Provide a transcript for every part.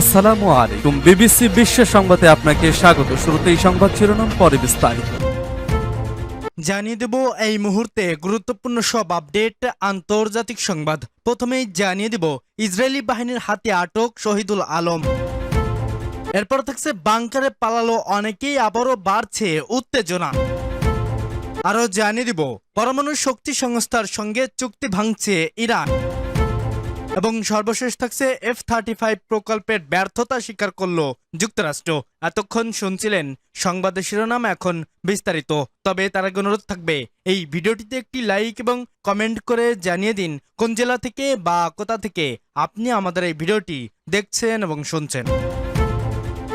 আসসালামু আলাইকুম। বিবিসি বিশ্ব সংবাদে আপনাকে স্বাগত। শুরুতে এই সংবাদ শিরোনাম, পরে বিস্তারিত। জানিয়ে দেব এই মুহূর্তে গুরুত্বপূর্ণ সব আপডেট, আন্তর্জাতিক সংবাদ। প্রথমেই জানিয়ে দেব, ইসরায়েলি বাহিনীর হাতে আটক শহীদুল আলম। এরপর থাকছে বাংকারে পালালো অনেকেই, আবারও বাড়ছে উত্তেজনা। আরও জানিয়ে দিব, পরমাণু শক্তি সংস্থার সঙ্গে চুক্তি ভাঙছে ইরান। এবং সর্বশেষ থাকছে এফ থার্টি ফাইভ প্রকল্পের ব্যর্থতা স্বীকার করল যুক্তরাষ্ট্র। এতক্ষণ শুনছিলেন সংবাদের শিরোনাম এখন বিস্তারিত। তবে তার অনুরোধ থাকবে, এই ভিডিওটিতে একটি লাইক এবং কমেন্ট করে জানিয়ে দিন কোন জেলা থেকে বা কোথা থেকে আপনি আমাদের এই ভিডিওটি দেখছেন এবং শুনছেন।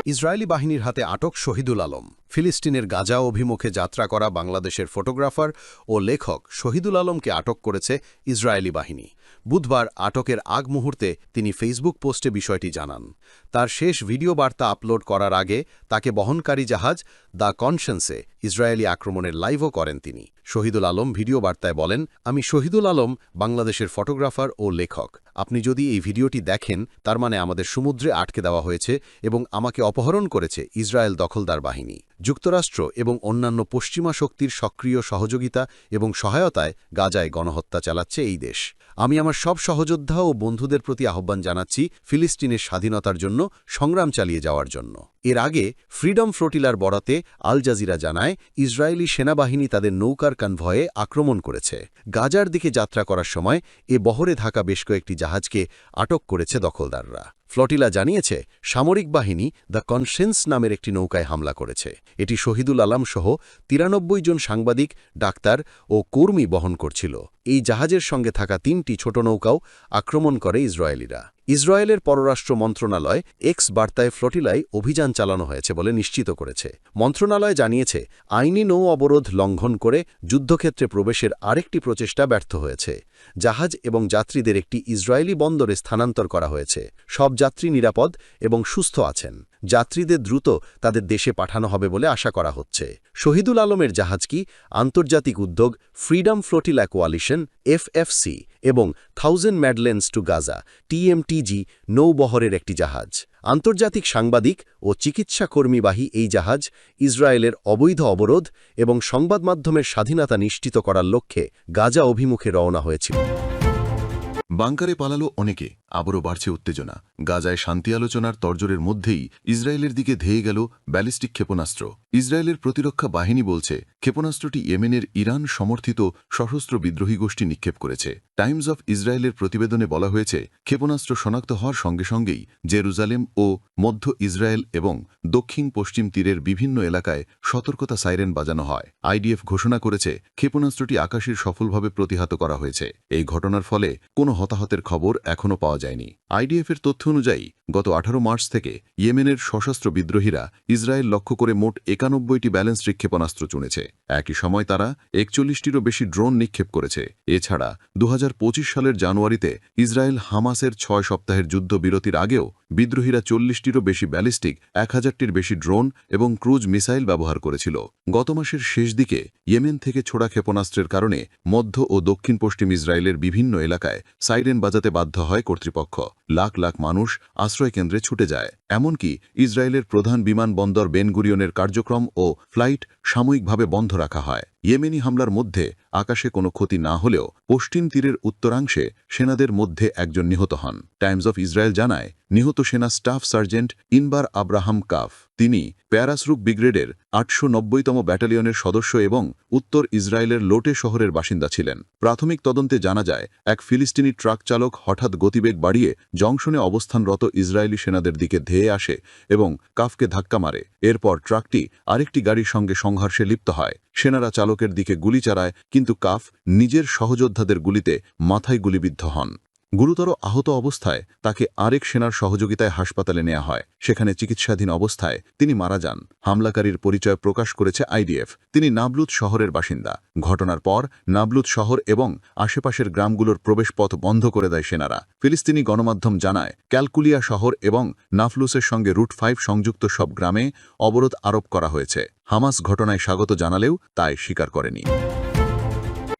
ইসরায়েলি বাহিনীর হাতে আটক শহীদুল আলম। ফিলিস্তিনের গাজা অভিমুখে যাত্রা করা বাংলাদেশের ফটোগ্রাফার ও লেখক শহীদুল আলমকে আটক করেছে ইসরায়েলি বাহিনী। বুধবার আটকের আগ মুহূর্তে তিনি ফেসবুক পোস্টে বিষয়টি জানান। তার শেষ ভিডিও বার্তা আপলোড করার আগে তাকে বহনকারী জাহাজ দ্য কনশেন্সে ইসরায়েলি আক্রমণের লাইভও করেন তিনি। শহীদুল আলম ভিডিও বার্তায় বলেন, আমি শহীদুল আলম, বাংলাদেশের ফটোগ্রাফার ও লেখক। আপনি যদি এই ভিডিওটি দেখেন, তার মানে আমাদের সমুদ্রে আটকে দেওয়া হয়েছে এবং আমাকে অপহরণ করেছে ইসরায়েল দখলদার বাহিনী। যুক্তরাষ্ট্র এবং অন্যান্য পশ্চিমা শক্তির সক্রিয় সহযোগিতা এবং সহায়তায় গাজায় গণহত্যা চালাচ্ছে এই দেশ। আমি আমার সব সহযোদ্ধা ও বন্ধুদের প্রতি আহ্বান জানাচ্ছি ফিলিস্তিনের স্বাধীনতার জন্য সংগ্রাম চালিয়ে যাওয়ার জন্য। এর আগে ফ্রিডম ফ্লোটিলার বরাতে আল জাজিরা জানায়, ইসরায়েলি সেনাবাহিনী তাদের নৌকার কনভয়ে আক্রমণ করেছে। গাজার দিকে যাত্রা করার সময় এ বহরে থাকা বেশ কয়েকটি জাহাজকে আটক করেছে দখলদাররা। ফ্লটিলা জানিয়েছে, সামরিক বাহিনী দ্য কনসেন্স নামের একটি নৌকায় হামলা করেছে। এটি শহীদুল আলাম সহ তিরানব্বই জন সাংবাদিক, ডাক্তার ও কর্মী বহন করছিল। এই জাহাজের সঙ্গে থাকা তিনটি ছোট নৌকাও আক্রমণ করে ইসরায়েলিরা। ইসরায়েলের পররাষ্ট্র মন্ত্রণালয় এক্স বার্তায় ফ্লোটিলায় অভিযান চালানো হয়েছে বলে নিশ্চিত করেছে। মন্ত্রণালয় জানিয়েছে, আইনি নৌ অবরোধ লঙ্ঘন করে যুদ্ধক্ষেত্রে প্রবেশের আরেকটি প্রচেষ্টা ব্যর্থ হয়েছে। জাহাজ এবং যাত্রীদের একটি ইসরায়েলি বন্দরে স্থানান্তর করা হয়েছে। সব যাত্রী নিরাপদ এবং সুস্থ আছেন। যাত্রীদের দ্রুত তাদের দেশে পাঠানো হবে বলে আশা করা হচ্ছে। শহীদুল আলমের জাহাজটি আন্তর্জাতিক উদ্যোগ ফ্রিডম ফ্লোটিলা কোয়ালিশন এফএফসি, এবং thousand Madleens to Gaza, TMTG নৌবহরের একটি জাহাজ। আন্তর্জাতিক সাংবাদিক ও চিকিৎসা কর্মীবাহী এই জাহাজ ইসরায়েলের অবৈধ অবরোধ এবং সংবাদ মাধ্যমের স্বাধীনতা নিশ্চিত করার লক্ষ্যে গাজা অভিমুখে রওনা হয়েছিল। বাংকারে পালালো অনেকে। আবারও বাড়ছে উত্তেজনা। গাজায় শান্তি আলোচনার তর্জরের মধ্যেই ইসরায়েলের দিকে ধেয়ে গেল ব্যালিস্টিক ক্ষেপণাস্ত্র। ইসরায়েলের প্রতিরক্ষা বাহিনী বলছে, ক্ষেপণাস্ত্রটি ইয়েমেনের ইরান সমর্থিত সশস্ত্র বিদ্রোহী গোষ্ঠী নিক্ষেপ করেছে। টাইমস অফ ইসরায়েলের প্রতিবেদনে বলা হয়েছে, ক্ষেপণাস্ত্র শনাক্ত হওয়ার সঙ্গে সঙ্গেই জেরুজালেম ও মধ্য ইসরায়েল এবং দক্ষিণ পশ্চিম তীরের বিভিন্ন এলাকায় সতর্কতা সাইরেন বাজানো হয়। আইডিএফ ঘোষণা করেছে, ক্ষেপণাস্ত্রটি আকাশের সফলভাবে প্রতিহত করা হয়েছে। এই ঘটনার ফলে কোনো হতাহতের খবর এখনও পাওয়া যায়নি। আইডিএফের তথ্য অনুযায়ী, গত আঠারো মার্চ থেকে ইয়েমেনের সশস্ত্র বিদ্রোহীরা ইসরায়েল লক্ষ্য করে মোট একানব্বইটি ব্যালেন্স ক্ষেপণাস্ত্র চুনেছে। একই সময় তারা একচল্লিশটিরও বেশি ড্রোন নিক্ষেপ করেছে। এছাড়া দু হাজার পঁচিশ সালের জানুয়ারিতে ইসরায়েল হামাসের ছয় সপ্তাহের যুদ্ধবিরতির আগেও বিদ্রোহীরা চল্লিশটিরও বেশি ব্যালিস্টিক এক হাজারটির বেশি ড্রোন এবং ক্রুজ মিসাইল ব্যবহার করেছিল। গত মাসের শেষ দিকে ইয়েমেন থেকে ছোড়া ক্ষেপণাস্ত্রের কারণে মধ্য ও দক্ষিণ পশ্চিম ইসরায়েলের বিভিন্ন এলাকায় সাইরেন বাজাতে বাধ্য হয় কর্তৃপক্ষ। লাখ লাখ মানুষ আশ্রয়কেন্দ্রে ছুটে যায়। এমনকি ইসরায়েলের প্রধান বিমানবন্দর বেনগুরিয়নের কার্যক্রম ও ফ্লাইট সাময়িকভাবে বন্ধ রাখা হয়। ইয়েমেনি হামলার মধ্যে আকাশে কোনো ক্ষতি না হলেও পশ্চিম তীরের উত্তরাংশে সেনাদের মধ্যে একজন নিহত হন। টাইমস অফ ইসরায়েল জানায়, নিহত সেনা staff sergeant Inbar Abraham Kaf. তিনি প্যারাসরুক ব্রিগেডের আটশো নব্বইতম ব্যাটালিয়নের সদস্য এবং উত্তর ইসরায়েলের লোটে শহরের বাসিন্দা ছিলেন। প্রাথমিক তদন্তে জানা যায়, এক ফিলিস্তিনি ট্রাক চালক হঠাৎ গতিবেগ বাড়িয়ে জংশনে অবস্থানরত ইসরায়েলি সেনাদের দিকে ধেয়ে আসে এবং কাফকে ধাক্কা মারে। এরপর ট্রাকটি আরেকটি গাড়ির সঙ্গে সংঘর্ষে লিপ্ত হয়। সেনারা চালকের দিকে গুলি চালায় কিন্তু কাফ নিজের সহযোদ্ধাদের গুলিতে মাথায় গুলিবিদ্ধ হন। গুরুতর আহত অবস্থায় তাকে আরেক সেনার সহযোগিতায় হাসপাতালে নেওয়া হয়। সেখানে চিকিৎসাধীন অবস্থায় তিনি মারা যান। হামলাকারীর পরিচয় প্রকাশ করেছে আইডিএফ। তিনি নাবলুত শহরের বাসিন্দা। ঘটনার পর নাবলুত শহর এবং আশেপাশের গ্রামগুলোর প্রবেশপথ বন্ধ করে দেয় সেনারা। ফিলিস্তিনি গণমাধ্যম জানায়, ক্যালকুলিয়া শহর এবং নাফলুসের সঙ্গে রুট ফাইভ সংযুক্ত সব গ্রামে অবরোধ আরোপ করা হয়েছে। হামাস ঘটনায় স্বাগত জানালেও তাই স্বীকার করেনি।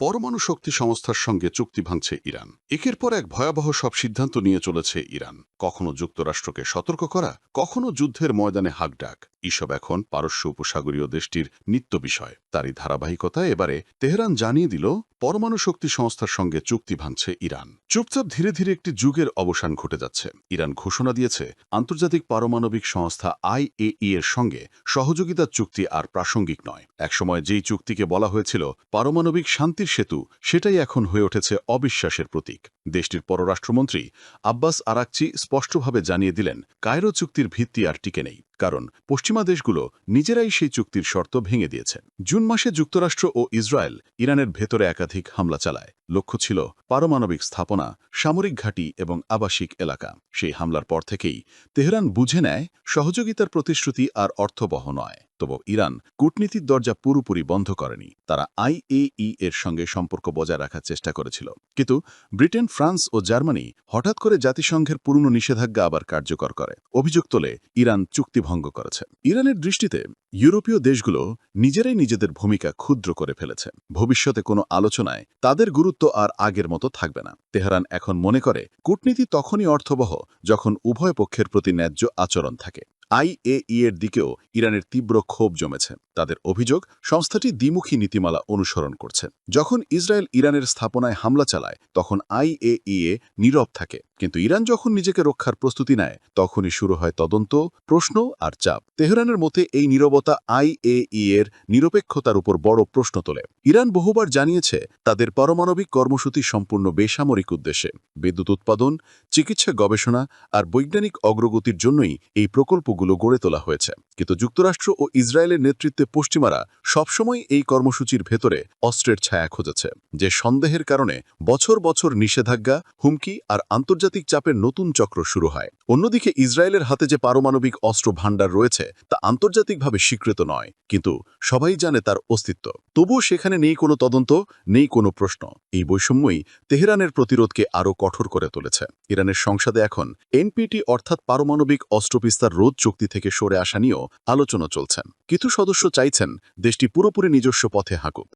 পরমাণু শক্তি সংস্থার সঙ্গে চুক্তি ভাঙছে ইরান। একের পর এক ভয়াবহ সব সিদ্ধান্ত নিয়ে চলেছে ইরান। কখনো যুক্তরাষ্ট্রকে সতর্ক করা, কখনো যুদ্ধের ময়দানে হাকডাক এসব এখন পারস্য উপসাগরীয় দেশটির নিত্য বিষয়। তারই ধারাবাহিকতায় এবারে তেহরান জানিয়ে দিল, পরমাণু শক্তি সংস্থার সঙ্গে চুক্তি ভাঙছে ইরান। চুপচাপ ধীরে ধীরে একটি যুগের অবসান ঘটে যাচ্ছে। ইরান ঘোষণা দিয়েছে, আন্তর্জাতিক পারমাণবিক সংস্থা আইএই এর সঙ্গে সহযোগিতার চুক্তি আর প্রাসঙ্গিক নয়। একসময় যেই চুক্তিকে বলা হয়েছিল, পারমাণবিক শান্তির সেতু, সেটাই এখন হয়ে উঠেছে অবিশ্বাসের প্রতীক। দেশটির পররাষ্ট্রমন্ত্রী আব্বাস আরাকচি স্পষ্টভাবে জানিয়ে দিলেন, কায়রো চুক্তির ভিত্তি আর টিকে নেই। কারণ পশ্চিমা দেশগুলো নিজেরাই সেই চুক্তির শর্ত ভেঙে দিয়েছে। জুন মাসে যুক্তরাষ্ট্র ও ইসরায়েল ইরানের ভেতরে একাধিক হামলা চালায়। লক্ষ্য ছিল পারমাণবিক স্থাপনা, সামরিক ঘাঁটি এবং আবাসিক এলাকা। সেই হামলার পর থেকেই তেহরান বুঝে নেয় সহযোগিতার প্রতিশ্রুতি আর অর্থবহ নয়। তবু ইরান কূটনীতির দরজা পুরোপুরি বন্ধ করেনি। তারা আইএই এর সঙ্গে সম্পর্ক বজায় রাখার চেষ্টা করেছিল। কিন্তু ব্রিটেন, ফ্রান্স ও জার্মানি হঠাৎ করে জাতিসংঘের পুরনো নিষেধাজ্ঞা আবার কার্যকর করে। অভিযোগ তোলে, ইরান চুক্তি ভঙ্গ করেছে। ইরানের দৃষ্টিতে ইউরোপীয় দেশগুলো নিজেরাই নিজেদের ভূমিকা ক্ষুদ্র করে ফেলেছে। ভবিষ্যতে কোনো আলোচনায় তাদের গুরুত্ব আর আগের মতো থাকবে না। তেহরান এখন মনে করে, কূটনীতি তখনই অর্থবহ যখন উভয় পক্ষের প্রতি ন্যায্য আচরণ থাকে। আইএই এর দিকেও ইরানের তীব্র ক্ষোভ জমেছে। তাদের অভিযোগ, সংস্থাটি দ্বিমুখী নীতিমালা অনুসরণ করছে। যখন ইসরায়েল ইরানের স্থাপনায় হামলা চালায়, তখন আইএইএ নীরব থাকে। কিন্তু ইরান যখন নিজেকে রক্ষার প্রস্তুতি নেয়, তখনই শুরু হয় তদন্ত, প্রশ্ন আর চাপ। তেহরানের মতে এই নীরবতা আইএই এর নিরপেক্ষতার উপর বড় প্রশ্ন তোলে। ইরান বহুবার জানিয়েছে তাদের পারমাণবিক কর্মসূচি সম্পূর্ণ বেসামরিক উদ্দেশ্যে। বিদ্যুৎ উৎপাদন, চিকিৎসা গবেষণা আর বৈজ্ঞানিক অগ্রগতির জন্যই এই প্রকল্পগুলো গড়ে তোলা হয়েছে। কিন্তু যুক্তরাষ্ট্র ও ইসরায়েলের নেতৃত্বে পশ্চিমারা সবসময় এই কর্মসূচির ভেতরে অস্ত্রের ছায়া খুঁজেছে, যে সন্দেহের কারণে বছর বছর নিষেধাজ্ঞা, হুমকি আর আন্তর্জাতিক চাপের নতুন চক্র শুরু হয়। অন্যদিকে ইসরায়েলের হাতে যে পারমাণবিক অস্ত্র ভাণ্ডার রয়েছে, তা আন্তর্জাতিকভাবে স্বীকৃত নয়, কিন্তু সবাই জানে তার অস্তিত্ব। তবুও সেখানে নেই কোনো তদন্ত, নেই কোনো প্রশ্ন। এই বৈষম্যই তেহরানের প্রতিরোধকে আরও কঠোর করে তুলেছে। ইরানের সংসদে এখন এনপিটি অর্থাৎ পারমাণবিক অস্ত্রবিস্তার রোধ চুক্তি থেকে সরে আসা নিয়েও আলোচনা চলছেন কিছু সদস্য চাইছেন দেশটি পুরোপুরি নিজস্ব পথে হাঁকুক।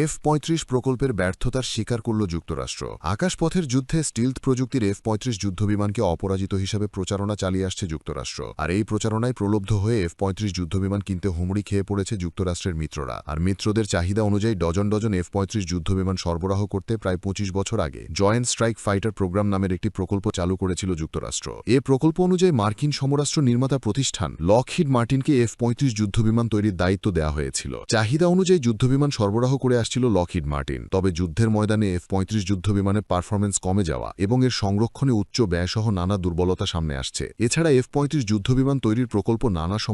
এফ পঁয়ত্রিশ প্রকল্পের ব্যর্থতার স্বীকার করল যুক্তরাষ্ট্র। আকাশপথের যুদ্ধে স্টিলথ প্রযুক্তির এফ পঁয়ত্রিশ যুদ্ধবিমানকে অপরাজিত হিসাবে প্রচারণা চালিয়ে আসছে যুক্তরাষ্ট্র। আর এই প্রচারণায় প্রলব্ধ হয়ে এফ পঁয়ত্রিশ যুদ্ধবিমান কিনতে হুমড়ি খেয়ে পড়েছে যুক্তরাষ্ট্রের মিত্ররা। আর মিত্রদের চাহিদা অনুযায়ী ডজন ডজন এফ পঁয়ত্রিশ যুদ্ধবিমান সরবরাহ করতে প্রায় পঁচিশ বছর আগে জয়েন্ট স্ট্রাইক ফাইটার প্রোগ্রাম নামের একটি প্রকল্প চালু করেছিল যুক্তরাষ্ট্র। এ প্রকল্প অনুযায়ী মার্কিন সমরাষ্ট্র নির্মাতা প্রতিষ্ঠান লকহিড মার্টিনকে এফ পঁয়ত্রিশ যুদ্ধবিমান তৈরির দায়িত্ব দেওয়া হয়েছিল। চাহিদা অনুযায়ী যুদ্ধবিমান সরবরাহ করে আসছিল লকহিড মার্টিন, তবে যুদ্ধের ময়দানে এফ পঁয়ত্রিশ যুদ্ধবিমানের পারফরমেন্স কমে যাওয়া এবং এর সংরক্ষণে উচ্চ ব্যয়সহ নানা দুর্বলতা সামনে আসছে। এছাড়া এফ পঁয়ত্রিশ যুদ্ধবিমান তৈরির প্রকল্প নানা সম